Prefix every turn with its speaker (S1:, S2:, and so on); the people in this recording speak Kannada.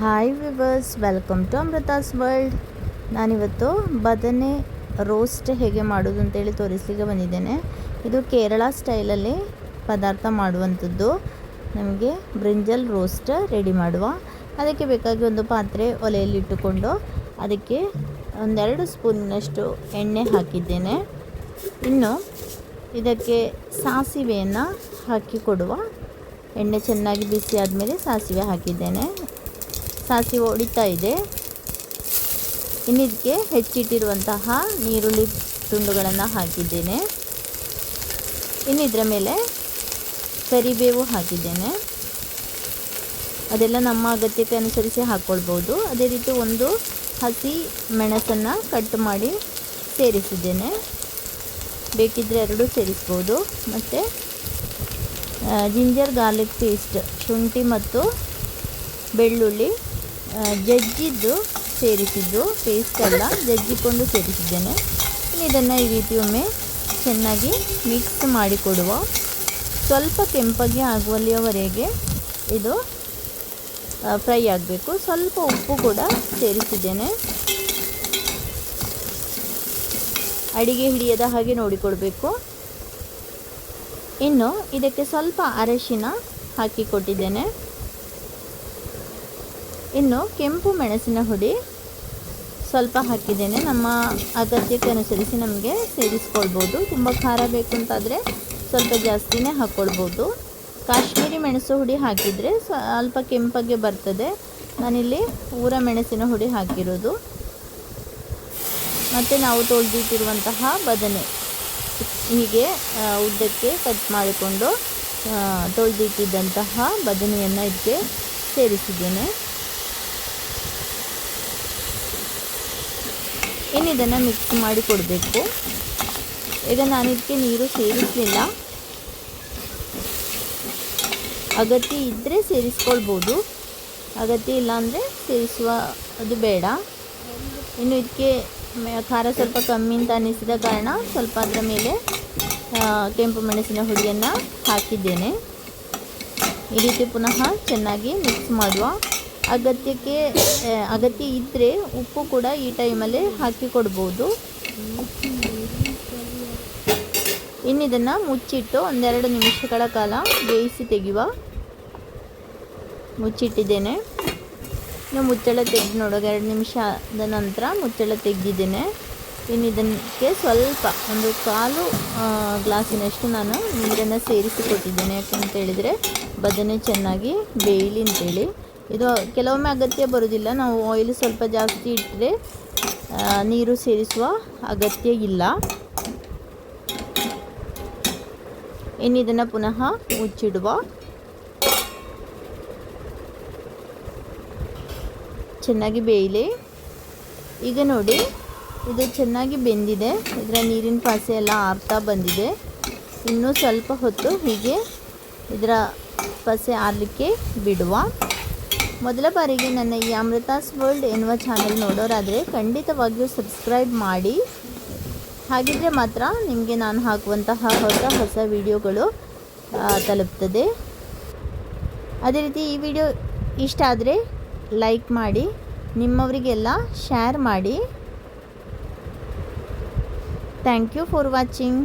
S1: Hi viewers welcome to Amrita's world ನಾನಿವತ್ತು ಬದನೆ ರೋಸ್ಟ್ ಹೇಗೆ ಮಾಡೋದು ಅಂತೇಳಿ ತೋರಿಸಲಿಕ್ಕೆ ಬಂದಿದ್ದೇನೆ. ಇದು ಕೇರಳ ಸ್ಟೈಲಲ್ಲಿ ಪದಾರ್ಥ ಮಾಡುವಂಥದ್ದು. ನಮಗೆ ಬ್ರಿಂಜಲ್ ರೋಸ್ಟ್ ರೆಡಿ ಮಾಡುವ. ಅದಕ್ಕೆ ಬೇಕಾಗಿ ಒಂದು ಪಾತ್ರೆ ಒಲೆಯಲ್ಲಿ ಇಟ್ಟುಕೊಂಡು ಅದಕ್ಕೆ ಒಂದೆರಡು ಸ್ಪೂನಿನಷ್ಟು ಎಣ್ಣೆ ಹಾಕಿದ್ದೇನೆ. ಇನ್ನು ಇದಕ್ಕೆ ಸಾಸಿವೆಯನ್ನು ಹಾಕಿ ಕೊಡುವ. ಎಣ್ಣೆ ಚೆನ್ನಾಗಿ ಬಿಸಿ ಆದಮೇಲೆ ಸಾಸಿವೆ ಹಾಕಿದ್ದೇನೆ. ಸಾಸಿವೆ ಹೊಡಿತಾ ಇದೆ. ಇನ್ನಿದಕ್ಕೆ ಹೆಚ್ಚಿಟ್ಟಿರುವಂತಹ ನೀರುಳ್ಳಿ ತುಂಡುಗಳನ್ನು ಹಾಕಿದ್ದೇನೆ. ಇನ್ನಿದ್ರ ಮೇಲೆ ಕರಿಬೇವು ಹಾಕಿದ್ದೇನೆ. ಅದೆಲ್ಲ ನಮ್ಮ ಅಗತ್ಯಕ್ಕೆ ಅನುಸರಿಸಿ ಹಾಕ್ಕೊಳ್ಬೋದು ಅದೇ ರೀತಿ ಒಂದು ಹಸಿ ಮೆಣಸನ್ನು ಕಟ್ ಮಾಡಿ ಸೇರಿಸಿದ್ದೇನೆ. ಬೇಕಿದ್ದರೆ ಎರಡು ಸೇರಿಸ್ಬೋದು. ಮತ್ತು ಜಿಂಜರ್ ಗಾರ್ಲಿಕ್ ಪೇಸ್ಟ್ ಶುಂಠಿ ಮತ್ತು ಬೆಳ್ಳುಳ್ಳಿ ಜಜ್ಜಿದ್ದು ಸೇರಿಸಿದ್ದು ಪೇಸ್ಟ್ ಅಲ್ಲ ಜಜ್ಜಿಕೊಂಡು ಸೇರಿಸಿದ್ದೇನೆ. ಇದನ್ನು ಈ ರೀತಿ ಒಮ್ಮೆ ಚೆನ್ನಾಗಿ ಮಿಕ್ಸ್ ಮಾಡಿಕೊಡುವ. ಸ್ವಲ್ಪ ಕೆಂಪಗೆ ಆಗುವಲ್ಲಿಯವರೆಗೆ ಇದು ಫ್ರೈ ಆಗಬೇಕು. ಸ್ವಲ್ಪ ಉಪ್ಪು ಕೂಡ ಸೇರಿಸಿದ್ದೇನೆ. ಅಡಿಗೆ ಹಿಡಿಯದ ಹಾಗೆ ನೋಡಿಕೊಳ್ಬೇಕು ಇನ್ನು ಇದಕ್ಕೆ ಸ್ವಲ್ಪ ಅರಶಿನ ಹಾಕಿ ಕೊಟ್ಟಿದ್ದೇನೆ. ಇನ್ನು ಕೆಂಪು ಮೆಣಸಿನ ಹುಡಿ ಸ್ವಲ್ಪ ಹಾಕಿದ್ದೇನೆ. ನಮ್ಮ ಅಗತ್ಯಕ್ಕೆ ಅನುಸರಿಸಿ ನಮಗೆ ಸೇರಿಸ್ಕೊಳ್ಬೋದು. ತುಂಬ ಖಾರ ಬೇಕು ಅಂತಾದರೆ ಸ್ವಲ್ಪ ಜಾಸ್ತಿನೇ ಹಾಕ್ಕೊಳ್ಬೋದು ಕಾಶ್ಮೀರಿ ಮೆಣಸು ಹುಡಿ ಹಾಕಿದರೆ ಸ್ವಲ್ಪ ಕೆಂಪಗೆ ಬರ್ತದೆ. ನಾನಿಲ್ಲಿ ಊರ ಮೆಣಸಿನ ಹುಡಿ ಹಾಕಿರೋದು. ಮತ್ತು ನಾವು ತೊಳೆದಿಟ್ಟಿರುವಂತಹ ಬದನೆ. ಹೀಗೆ ಉದ್ದಕ್ಕೆ ಕಟ್ ಮಾಡಿಕೊಂಡು ತೊಳೆದಿಟ್ಟಿದ್ದಂತಹ ಬದನೆಯನ್ನು ಇದಕ್ಕೆ ಸೇರಿಸಿದ್ದೇನೆ. ಇನ್ನು ಇದನ್ನು ಮಿಕ್ಸ್ ಮಾಡಿ ಕೊಡಬೇಕು. ಈಗ ನಾನು ಇದಕ್ಕೆ ನೀರು ಸೇರಿಸಲಿಲ್ಲ. ಅಗತ್ಯ ಇದ್ದರೆ ಸೇರಿಸ್ಕೊಳ್ಬೋದು. ಅಗತ್ಯ ಇಲ್ಲ ಅಂದರೆ ಸೇರಿಸುವ ಅದು ಬೇಡ. ಇನ್ನು ಇದಕ್ಕೆ ಖಾರ ಸ್ವಲ್ಪ ಕಮ್ಮಿ ಅಂತ ಅನ್ನಿಸಿದ ಕಾರಣ ಸ್ವಲ್ಪ ಅದರ ಮೇಲೆ ಕೆಂಪು ಮೆಣಸಿನ ಹುಡಿಯನ್ನು ಹಾಕಿದ್ದೇನೆ. ಈ ರೀತಿ ಪುನಃ ಚೆನ್ನಾಗಿ ಮಿಕ್ಸ್ ಮಾಡುವ. ಅಗತ್ಯಕ್ಕೆ ಅಗತ್ಯ ಇದ್ದರೆ ಉಪ್ಪು ಕೂಡ ಈ ಟೈಮಲ್ಲಿ ಹಾಕಿ ಕೊಡ್ಬೋದು. ಇನ್ನಿದನ್ನು ಮುಚ್ಚಿಟ್ಟು ಒಂದೆರಡು ನಿಮಿಷಗಳ ಕಾಲ ಬೇಯಿಸಿ ತೆಗೆಯುವ ಮುಚ್ಚಿಟ್ಟಿದ್ದೇನೆ. ಇನ್ನು ಮುಚ್ಚಳ ತೆಗೆದು ನೋಡೋಕೆ ಎರಡು ನಿಮಿಷ ಆದ ನಂತರ ಮುಚ್ಚಳ ತೆಗೆದಿದ್ದೇನೆ. ಇನ್ನಿದಕ್ಕೆ ಸ್ವಲ್ಪ, ಒಂದು ಕಾಲು ಗ್ಲಾಸಿನಷ್ಟು ನಾನು ನೀರನ್ನು ಸೇರಿಸಿ ಕೊಟ್ಟಿದ್ದೇನೆ ಯಾಕಂತ ಹೇಳಿದರೆ ಬದನೆ ಚೆನ್ನಾಗಿ ಬೇಯಲಿ ಅಂತೇಳಿ. ಇದು ಕೆಲವೊಮ್ಮೆ ಅಗತ್ಯ ಬರೋದಿಲ್ಲ ನಾವು ಆಯಿಲ್ ಸ್ವಲ್ಪ ಜಾಸ್ತಿ ಇಟ್ಟರೆ ನೀರು ಸೇರಿಸುವ ಅಗತ್ಯ ಇಲ್ಲ. ಇನ್ನು ಇದನ್ನು ಪುನಃ ಮುಚ್ಚಿಡುವ. ಚೆನ್ನಾಗಿ ಬೇಯಲಿ. ಈಗ ನೋಡಿ, ಇದು ಚೆನ್ನಾಗಿ ಬೆಂದಿದೆ. ಇದರ ನೀರಿನ ಪಾಸೆ ಎಲ್ಲ ಆರ್ತಾ ಬಂದಿದೆ. ಇನ್ನೂ ಸ್ವಲ್ಪ ಹೊತ್ತು ಹೀಗೆ ಇದರ ಪಸೆ ಆರಲಿಕ್ಕೆ ಬಿಡುವ. ಮೊದಲ ಬಾರಿಗೆ ನನ್ನ ಈ ಅಮೃತಾಸ್ ವರ್ಲ್ಡ್ ಎನ್ನುವ ಚಾನೆಲ್ ನೋಡೋರಾದರೆ ಖಂಡಿತವಾಗಿಯೂ ಸಬ್ಸ್ಕ್ರೈಬ್ ಮಾಡಿ. ಹಾಗಿದ್ರೆ ಮಾತ್ರ ನಿಮಗೆ ನಾನು ಹಾಕುವಂತಹ ಹೊಸ ಹೊಸ ವಿಡಿಯೋಗಳು ತಲುಪ್ತದೆ. ಅದೇ ರೀತಿ ಈ ವಿಡಿಯೋ ಇಷ್ಟ ಆದರೆ ಲೈಕ್ ಮಾಡಿ, ನಿಮ್ಮವರಿಗೆಲ್ಲ ಶೇರ್ ಮಾಡಿ. Thank you for watching.